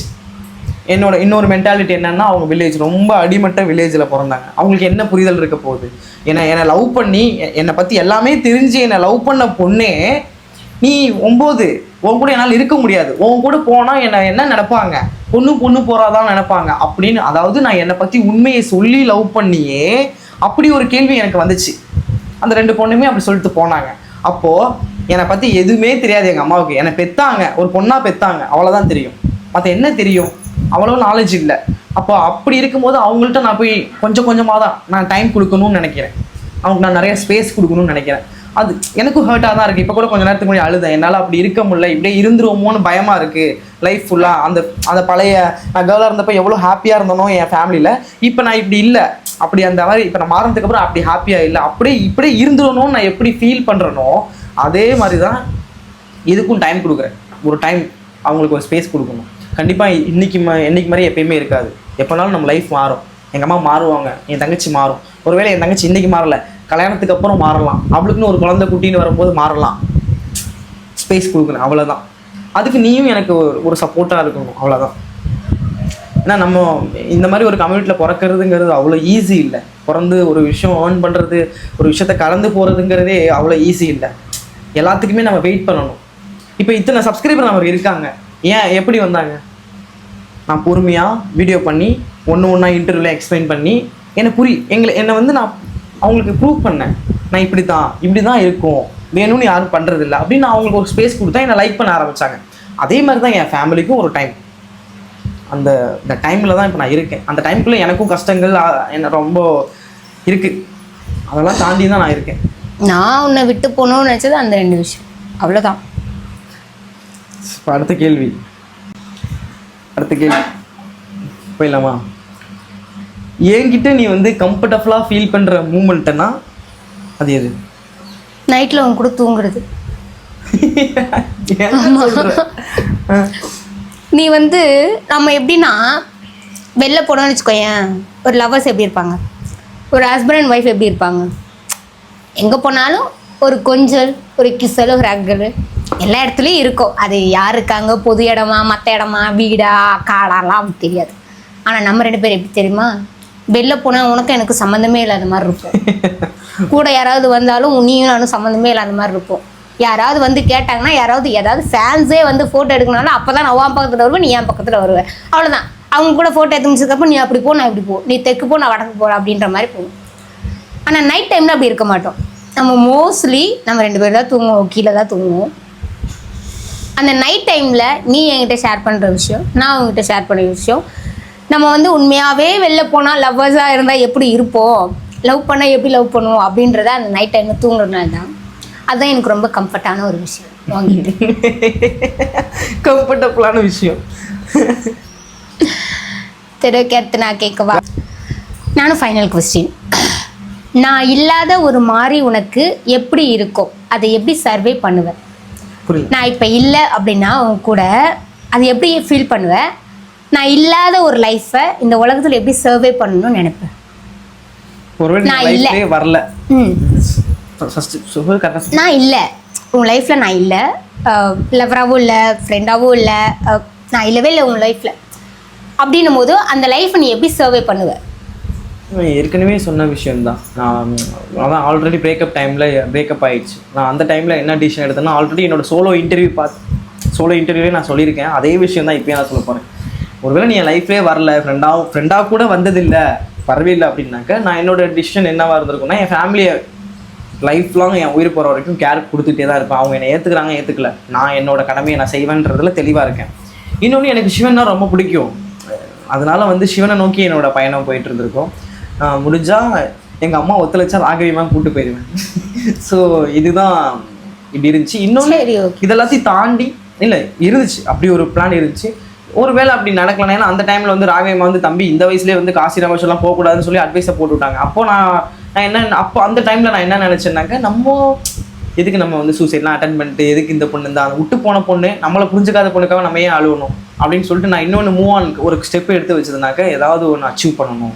என்னோட இன்னொரு மென்டாலிட்டி என்னன்னா அவங்க வில்லேஜ் ரொம்ப அடிமட்ட வில்லேஜில் பிறந்தாங்க. அவங்களுக்கு என்ன புரிதல் இருக்க போகுது? என்னை என்னை லவ் பண்ணி என்னை பற்றி எல்லாமே தெரிஞ்சு என்னை லவ் பண்ண பொண்ணே நீ ஒம்பது உன் கூட என்னால் இருக்க முடியாது. உன் கூட போனால் என்ன என்ன நினைப்பாங்க? பொண்ணு பொண்ணு போறாதான் நினைப்பாங்க. அப்படின்னு அதாவது நான் என்னை பற்றி உண்மையை சொல்லி லவ் பண்ணியே அப்படி ஒரு கேள்வி எனக்கு வந்துச்சு. அந்த ரெண்டு பொண்ணுமே அப்படி சொல்லிட்டு போனாங்க. அப்போது என்னை பற்றி எதுவுமே தெரியாது எங்கள் அம்மாவுக்கு. என்னை பெத்தாங்க. ஒரு பொண்ணாக பெத்தாங்க. அவ்வளோதான் தெரியும். மற்ற என்ன தெரியும்? அவ்வளோ நாலேஜ் இல்லை. அப்போ அப்படி இருக்கும்போது அவங்கள்ட்ட நான் போய் கொஞ்சம் கொஞ்சமாக தான் நான் டைம் கொடுக்கணும்னு நினைக்கிறேன். அவங்களுக்கு நான் நிறைய ஸ்பேஸ் கொடுக்கணும்னு நினைக்கிறேன். அது எனக்கும் ஹர்ட்டாக தான் இருக்குது இப்போ கூட கொஞ்ச நேரத்துக்கு முன்னாடி அழுதேன். என்னால் அப்படி இருக்க முடியல. இப்படியே இருந்துருவோமோன்னு பயமாக இருக்குது லைஃப் ஃபுல்லாக அந்த அந்த பழைய நான் கேர்ளாக இருந்தப்போ எவ்வளோ ஹாப்பியாக இருந்தனோ என் ஃபேமிலியில் இப்போ நான் இப்படி இல்லை. அப்படி அந்த மாதிரி இப்போ நான் மாறினதுக்கப்புறம் அப்படி ஹாப்பியாக இல்லை. அப்படியே இப்படியே இருந்துடணும்னு நான் எப்படி ஃபீல் பண்ணுறனோ அதே மாதிரி தான் இதுக்கும் டைம் கொடுக்குறேன். ஒரு டைம் அவங்களுக்கு ஒரு ஸ்பேஸ் கொடுக்கணும். கண்டிப்பாக இன்றைக்கி ம இன்றைக்கி மாதிரி எப்பயுமே இருக்காது. எப்போனாலும் நம்ம லைஃப் மாறும். எங்கள் அம்மா மாறுவாங்க. என் தங்கச்சி மாறும். ஒருவேளை என் தங்கச்சி இன்றைக்கி மாறலை. கல்யாணத்துக்கு அப்புறம் மாறலாம். அவளுக்குன்னு ஒரு குழந்தை குட்டின்னு வரும்போது மாறலாம். ஸ்பேஸ் கொடுக்கணும் அவ்வளோதான் அதுக்கு நீயும் எனக்கு ஒரு- ஒரு சப்போர்ட்டாக இருக்கணும் அவ்வளோதான் ஏன்னா நம்ம இந்த மாதிரி ஒரு கம்யூனிட்டியில் பிறக்கிறதுங்கிறது அவ்வளோ ஈஸி இல்லை. பிறந்து ஒரு விஷயம் ஏர்ன் பண்ணுறது ஒரு விஷயத்த கலந்து போகிறதுங்கிறதே அவ்வளோ ஈஸி இல்லை. எல்லாத்துக்குமே நம்ம வெயிட் பண்ணணும். இப்போ இத்தனை சப்ஸ்கிரைபர் நமக்கு இருக்காங்க. ஏன் எப்படி வந்தாங்க? நான் பொறுமையாக வீடியோ பண்ணி ஒன்று ஒன்றா இன்டர்வியூவில் எக்ஸ்பிளைன் பண்ணி என்னை புரி எங்களை என்னை வந்து நான் அவங்களுக்கு ப்ரூவ் பண்ணேன். நான் இப்படி தான் இப்படி தான் இருக்கும். வேணும்னு யாரும் பண்ணுறதில்ல அப்படின்னு நான் அவங்களுக்கு ஒரு ஸ்பேஸ் கொடுத்தா என்னை லைக் பண்ண ஆரம்பித்தாங்க அதே மாதிரி தான் என் ஃபேமிலிக்கும் ஒரு டைம் அந்த இந்த டைமில் தான் இப்போ நான் இருக்கேன். அந்த டைம்குள்ளே எனக்கும் கஷ்டங்கள் என்ன ரொம்ப இருக்குது அதெல்லாம் தாண்டி தான் நான் இருக்கேன். நான் உன்னை விட்டு போகணும்னு நினச்சது அந்த ரெண்டு விஷயம். அவ்வளோதான் இப்போ அடுத்த கேள்வி. அடுத்த கேள்வி. போயிடலாமா? என்கிட்ட நீ வந்து கம்ஃபர்டபுளாக ஃபீல் பண்ணுற மூமெண்ட்டுன்னா அது எது? நைட்டில் உன் கூட தூங்குறது. நீ வந்து நம்ம எப்படின்னா வெளில போனோம்னு வச்சுக்கோயேன் ஒரு லவர்ஸ் எப்படி இருப்பாங்க? ஒரு ஹஸ்பண்ட் அண்ட் ஒய்ஃப் எப்படி இருப்பாங்க? எங்கே போனாலும் ஒரு கொஞ்சல் ஒரு கிசல் ஒரு அக்கல் எல்லா இடத்துலையும் இருக்கும். அது யார் இருக்காங்க? பொது இடமா? மற்ற இடமா? வீடா? காடாலாம் தெரியாது. ஆனால் நம்ம ரெண்டு பேரும் எப்படி தெரியுமா? வெளில போனால் உனக்கும் எனக்கு சம்மந்தமே இல்லாத மாதிரி இருக்கும். கூட யாராவது வந்தாலும் நீயும் நானும் சம்மந்தமே இல்லாத மாதிரி இருக்கும். யாராவது வந்து கேட்டாங்கன்னா யாராவது ஏதாவது ஃபேன்ஸே வந்து ஃபோட்டோ எடுக்கனாலும் அப்போ தான் நான் உன் பக்கத்தில் வருவேன் நீ என் பக்கத்தில் வருவேன் அவ்வளோதான் அவங்க கூட ஃபோட்டோ எடுத்து முடிச்சதுக்கப்புறம் நீ அப்படி போ நான் இப்படி போ. நீ தெற்கு போ நான் வடக்கு போகிறேன் அப்படின்ற மாதிரி போகும். ஆனால் நைட் டைமில் அப்படி இருக்க மாட்டோம். நம்ம மோஸ்ட்லி நம்ம ரெண்டு பேரும் தான் தூங்குவோம். கீழே தான் தூங்குவோம். அந்த நைட் டைமில் நீ என்கிட்ட ஷேர் பண்ணுற விஷயம் நான் உங்ககிட்ட ஷேர் பண்ணுற விஷயம் நம்ம வந்து உண்மையாகவே வெளில போனால் லவ்வர்ஸாக இருந்தால் எப்படி இருப்போம்? லவ் பண்ணால் எப்படி லவ் பண்ணுவோம்? அப்படின்றத அந்த நைட் டைமில் தூங்குறதுனால தான் அதுதான் எனக்கு ரொம்ப கம்ஃபர்ட்டான ஒரு விஷயம். வாங்கிட்டு. [laughs] கம்ஃபர்டபுளான விஷயம். [laughs] சரி ஓகே அடுத்து நான் கேட்கவா நானும் ஃபைனல் கொஸ்டின் நான் இல்லாத ஒரு மாதிரி உனக்கு எப்படி இருக்கும் அதை எப்படி சர்வே பண்ணுவேன் நான் இப்போ இல்லை அப்படின்னா உன் கூட அது எப்படி ஃபீல் பண்ணுவேன் நான் இல்லாத ஒரு லைஃப்பை இந்த உலகத்தில் எப்படி சர்வே பண்ணணும்னு நினைப்பேன்? நான் இல்ல. வரல. நான் இல்லை. உன் லைஃப்பில் நான் இல்லை. லவராகவும் இல்லை ஃப்ரெண்டாகவும் இல்லை. நான் இல்லவே இல்லை உன் லைஃப்பில் அப்படின்னும் போது அந்த லைஃப்பை நீ எப்படி சர்வே பண்ணுவ? ஏற்கனவே சொன்ன விஷயம்தான். நான் அதான் ஆல்ரெடி பிரேக்கப் டைமில் பிரேக்கப் ஆயிடுச்சு. நான் அந்த டைமில் என்ன டிசிஷன் எடுத்தேன்னா ஆல்ரெடி என்னோட சோலோ இன்டர்வியூ பார்த்து சோலோ இன்டர்வியூவே நான் சொல்லியிருக்கேன். அதே விஷயம் தான் இப்போயும் நான் சொல்ல போகிறேன் ஒருவேளை நீ என் லைஃப்லேயே வரல ஃப்ரெண்டாக ஃப்ரெண்டாக கூட வந்ததில்லை வரவே இல்லை அப்படின்னாக்க நான் என்னோட டிசிஷன் என்னவாக இருந்திருக்கும்னா என் ஃபேமிலியை லைஃப் லாங் என் உயிர் போகிற வரைக்கும் கேர் கொடுத்துட்டே தான் இருப்பேன். அவங்க என்னை ஏற்றுக்கிறாங்க ஏற்றுக்கல நான் என்னோட கடமையை நான் செய்வேன்றதுல தெளிவாக இருக்கேன். இன்னொன்று எனக்கு சிவன்னா ரொம்ப பிடிக்கும். அதனால வந்து சிவனை நோக்கி என்னோட பயணம் போயிட்டு இருந்திருக்கோம். ஆஹ் முடிஞ்சா எங்கள் அம்மா ஒத்துழைச்சா ராகவியமாக கூட்டு போயிடுவேன் ஸோ [laughs] இதுதான் இப்படி இருந்துச்சு. இன்னொன்று இதெல்லாத்தையும் தாண்டி இல்லை இருந்துச்சு. அப்படி ஒரு பிளான் இருந்துச்சு. ஒருவேளை அப்படி நடக்கலன்னா ஏன்னா அந்த டைமில் வந்து ராகவேமா வந்து தம்பி இந்த வயசுலேயே வந்து காசி ரமேஷ்லாம் போகக்கூடாதுன்னு சொல்லி அட்வைஸை போட்டு விட்டாங்க அப்போ நான் நான் என்ன அப்போ அந்த டைமில் நான் என்ன நினச்சேன்னாக்க நம்ம எதுக்கு நம்ம வந்து சூசைட்லாம் அட்டன் பண்ணிட்டு எதுக்கு இந்த பொண்ணு இந்த விட்டு போன பொண்ணு நம்மளை புரிஞ்சுக்காத பொண்ணுக்காக நம்ம ஏன் அழுவணும்? அப்படின்னு சொல்லிட்டு நான் இன்னொன்று மூவ் ஆன் ஒரு ஸ்டெப் எடுத்து வச்சதுனாக்க ஏதாவது ஒன்று அச்சீவ் பண்ணணும்.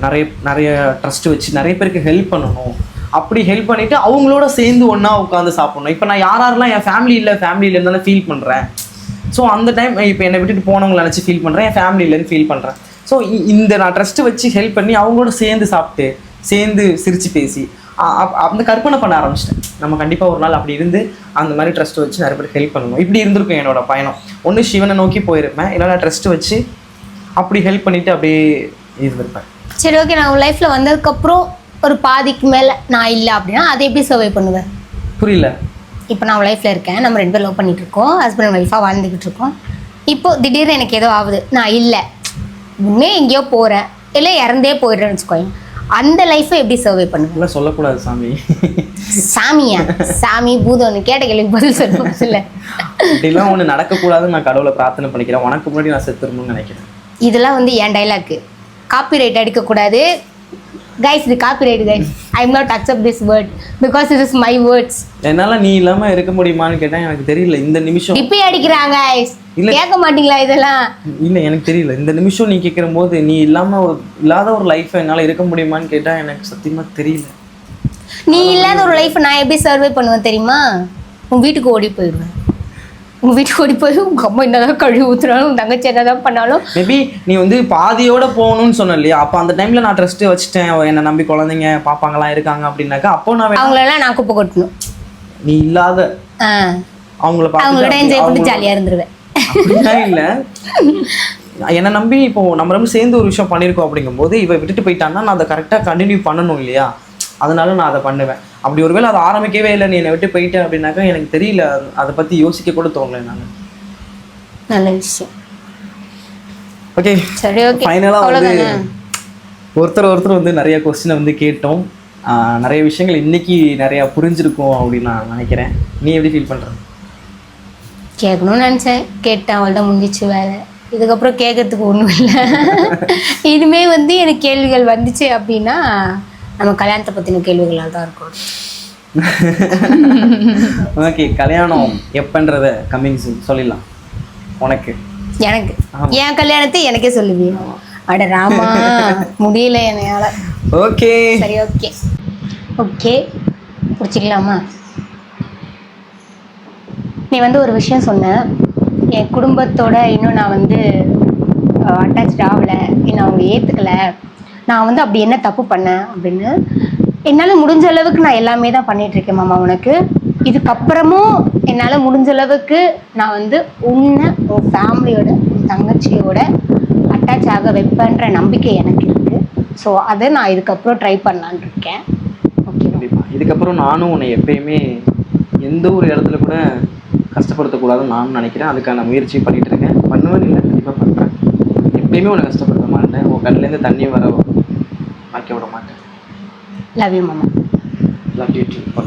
நிறைய நிறைய ட்ரஸ்ட் வச்சு நிறைய பேருக்கு ஹெல்ப் பண்ணணும். அப்படி ஹெல்ப் பண்ணிவிட்டு அவங்களோட சேர்ந்து ஒன்றா உட்காந்து சாப்பிடணும். இப்போ நான் யார் யாரெல்லாம் என் ஃபேமிலி இல்லை ஃபேமிலியில் இருந்தாலும் ஃபீல் பண்ணுறேன் ஸோ அந்த டைம் இப்போ என்னை விட்டுட்டு போனவங்களை நினச்சி ஃபீல் பண்ணுறேன் என் ஃபேமிலியிலன்னு ஃபீல் பண்ணுறேன் ஸோ இந்த நான் ட்ரஸ்ட்டு வச்சு ஹெல்ப் பண்ணி அவங்களோட சேர்ந்து சாப்பிட்டு சேர்ந்து சிரித்து பேசி அந்த கற்பனை பண்ண ஆரம்பிச்சிட்டேன். நம்ம கண்டிப்பாக ஒரு நாள் அப்படி இருந்து அந்த மாதிரி ட்ரஸ்ட் வச்சு நிறைய பேர் ஹெல்ப் பண்ணணும் இப்படி இருந்திருக்கும் என்னோட பயணம். ஒன்று சிவனை நோக்கி போயிருப்பேன். இல்லைனா ட்ரஸ்ட் வச்சு அப்படி ஹெல்ப் பண்ணிட்டு அப்படியே இருந்திருப்பேன். சரி ஓகே நான் உன் லைஃப்பில் வந்ததுக்கப்புறம் ஒரு பாதிக்கு மேலே நான் இல்லை அப்படின்னா அதை எப்படி சர்வை பண்ணுவேன்? புரியல. இப்போ நான் லைஃப்பில் இருக்கேன். நம்ம ரெண்டு பேரும் லவ் பண்ணிட்டு இருக்கோம் ஹஸ்பண்ட் ஒய்ஃபாக வாழ்ந்துக்கிட்டு இருக்கோம் இப்போ திடீர்னு எனக்கு ஏதோ ஆகுது. நான் இல்லை. உண்மையே எங்கேயோ போகிறேன் இல்லை இறந்தே போயிடுறேன்னு வச்சுக்கோங்க அந்த லைஃப்பை எப்படி சர்வை பண்ணுவேன்? இதெல்லாம் சொல்லக்கூடாது சாமி. சாமியா? சாமி பூதம்னு கேட்ட கேள்விக்கு பதில் சொல்லுவோம் இல்லை இப்படிலாம் ஒன்று நடக்கக்கூடாதுன்னு நான் கடவுளை பிரார்த்தனை பண்ணிக்கிறேன். உனக்கு முன்னாடி நான் செத்துருணும்னு நினைக்கிறேன். இதெல்லாம் வந்து என் டைலாக்கு காப்பிரைட் அடிக்கக்கூடாது. கைஸ் இது copyright guys I am not accept this word because it is my words என்னால் நீ இல்லாமல் இருக்க முடியுமான்னு கேட்டால் எனக்கு தெரியல. இந்த நிமிஷம் டிப்பி அடிக்கிறாங்க guys. இல்ல. கேட்க மாட்டீங்களா இதெல்லாம்? இல்லை எனக்கு தெரியல. இந்த நிமிஷம் நீ கேட்குற போது நீ இல்லாமல் ஒரு இல்லாத ஒரு லைஃப்பை என்னால் இருக்க முடியுமான்னு கேட்டால் எனக்கு சத்தியமாக தெரியல. நீ இல்லாத ஒரு லைஃப் நான் எப்படி சர்வே பண்ணுவேன் தெரியுமா? உன் வீட்டுக்கு ஓடி போயிடுவேன். உங்க வீட்டுக்கு ஓடி போய் உங்க அம்மா என்னதான் கழுவி ஊத்துனாலும் உன் தங்கச்சி என்னதான் பண்ணாலும். மேபி நீ வந்து பாதியோட போகணும்னு சொன்ன இல்லையா? அப்போ அந்த டைமில் நான் ட்ரஸ்ட்டு வச்சுட்டேன். என்னை நம்பி குழந்தைங்க பாப்பாங்கலாம் இருக்காங்க அப்படின்னாக்கா அப்போ நான் அவங்களெல்லாம் நான் குப்பை கொட்டணும். நீ இல்லாத. அவங்கள அவங்களோட என்ஜாய் பண்ணி ஜாலியாக இருந்துருவேன். அப்படிலாம் இல்லை. என்னை நம்பி இப்போ நம்ம ரெண்டு சேர்ந்து ஒரு விஷயம் பண்ணியிருக்கோம் அப்படிங்கும்போது இவ விட்டுட்டு போயிட்டான்னா நான் அதை கரெக்டாக கண்டினியூ பண்ணணும் இல்லையா? அதனால நான் அதை பண்ணுவேன். அப்படி ஒருவேளை அதை ஆரம்பிக்கவே இல்லை நீ என்னை விட்டு போயிட்டேன் அப்படின்னாக்கா எனக்கு தெரியல. அதை பற்றி யோசிக்க கூட தோணலை நான். நல்ல விஷயம். ஓகே சரி ஓகே ஃபைனலாக வந்து ஒருத்தர் ஒருத்தர் வந்து நிறைய கொஸ்டினை வந்து கேட்டோம். நிறைய விஷயங்கள் இன்னைக்கு நிறையா புரிஞ்சிருக்கும் அப்படின்னு நான் நினைக்கிறேன். நீ எப்படி ஃபீல் பண்ணுற கேட்கணும்னு நினச்சேன். கேட்டேன் அவள்தான் முடிஞ்சிச்சு வேலை இதுக்கப்புறம் கேட்கறதுக்கு ஒன்றும் இல்லை. [laughs] இனிமே வந்து எனக்கு கேள்விகள் வந்துச்சு அப்படின்னா நம்ம கல்யாணத்தை பற்றின கேள்விகளாக தான் இருக்கும். [laughs] ஓகே கல்யாணம் எப்பன்றத கம்மிங் சூன் சொல்லிடலாம். உனக்கு? எனக்கு? என் கல்யாணத்தை எனக்கே சொல்லுவியா. அட ராமா [laughs] முடியல என்னால. ஓகே. சரி ஓகே. ஓகே. பிடிச்சிக்கலாமா நீ வந்து ஒரு விஷயம் சொன்ன. என் குடும்பத்தோட இன்னும் நான் வந்து அட்டாச் ஆகலை. இன்னும் அவங்க ஏற்றுக்கல நான் வந்து அப்படி என்ன தப்பு பண்ணேன் அப்படின்னு என்னால் முடிஞ்ச அளவுக்கு நான் எல்லாமே தான் பண்ணிட்டு இருக்கேன் மாமா உனக்கு. இதுக்கப்புறமும் என்னால் முடிஞ்ச அளவுக்கு நான் வந்து உன்னை உன் ஃபேமிலியோட உன் தங்கச்சியோட அட்டாச் ஆக வைப்பேன்ற நம்பிக்கை எனக்கு இருக்குது ஸோ அதை நான் இதுக்கப்புறம் ட்ரை பண்ணலான் இருக்கேன். ஓகே இதுக்கப்புறம் நானும் உன்னை எப்பயுமே எந்த ஒரு இடத்துல கூட கஷ்டப்படுத்தக்கூடாதுன்னு நானும் நினைக்கிறேன். அதுக்கான முயற்சி பண்ணிட்டு இருக்கேன். பண்ணுவேன் இல்லை கண்டிப்பாக பண்ணுறேன் எப்பயுமே உன்னை கஷ்டப்படுத்த மாட்டேன். உன் கண்ணிலேருந்து தண்ணி வர வைக்க விட மாட்டேன் லவ் யூ மாமா லவ் யூ டு ஃபார்